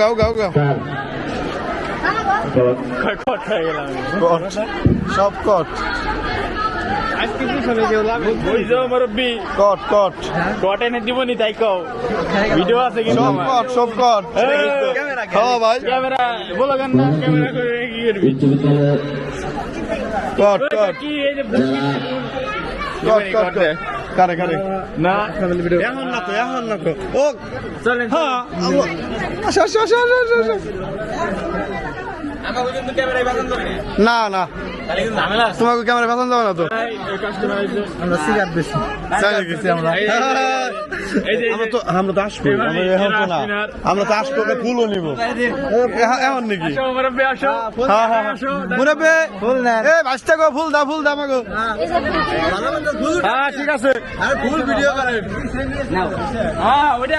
গাও গাও গাও চার কট কট হয়ে গেলাম সব কট। কট কট। কট এনে দিবনি তাই কও ভিডিও আছে কিন্তু সব কট সব কট। এই, হ্যাঁ ভাই। ক্যামেরা বলো কেন ক্যামেরা করে কি করবি উচ্চ কট কট। কি এই যে কট কট কট। কারে কারে না। এখন না তো এখন না তো। ও চলেন হ্যাঁ না না। তোমাকে ক্যামেরা পছন্দ হবে না তো? আমরা সিগারেট বেশি নাকি আমরা। আমরা তো আমরা তো আসব। আমরা এখন তো না। আমরা তো আসব ফুলও নিব। এমন নাকি? মুরব্বি হ্যাঁ হ্যাঁ মুরব্বি ফুল না এ বাইশটা গো ফুল দা ফুল দা আমাকে হ্যাঁ ঠিক আছে। আরে ফুল ভিডিও করে। হ্যাঁ ওটা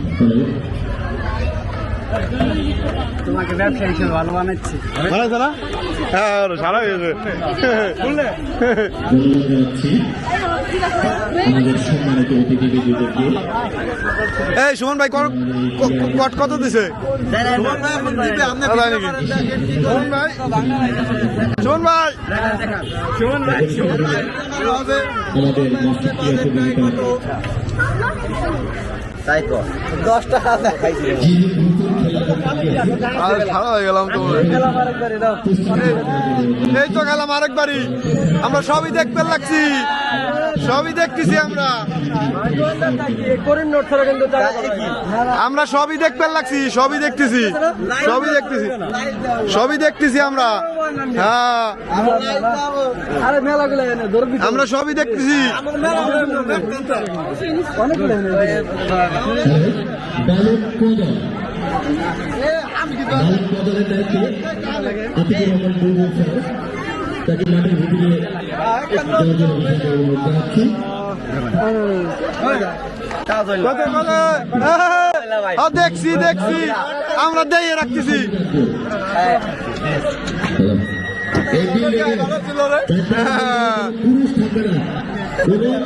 তোমাকে ব্যবসা হিসেবে ভালো বানাচ্ছি। ভালো হ্যাঁ সারা হয়ে বুঝলে এই সুমন ভাই কট কত দিছে? সুমন ভাই নতুন খেলা আর সারা হয়ে গেলাম তো এই তো গেলাম আরেকবারই আমরা সবই দেখতে লাগছি সবই দেখতেছি আমরা ছাড়া আমরা সবই দেখতে লাগছি, সবই দেখতেছি সবই দেখতেছি সবই দেখতেছি আমরা। হ্যাঁ আমরা সবই দেখতেছি। তাকে মাঠের ভিতরে জানাচ্ছি হ্যাঁ, দেখছি দেখছি। আমরা দিয়ে রাখতেছি। এই বিল্ডিংয়ে হ্যাঁ পুরুষ থাকবে না এবং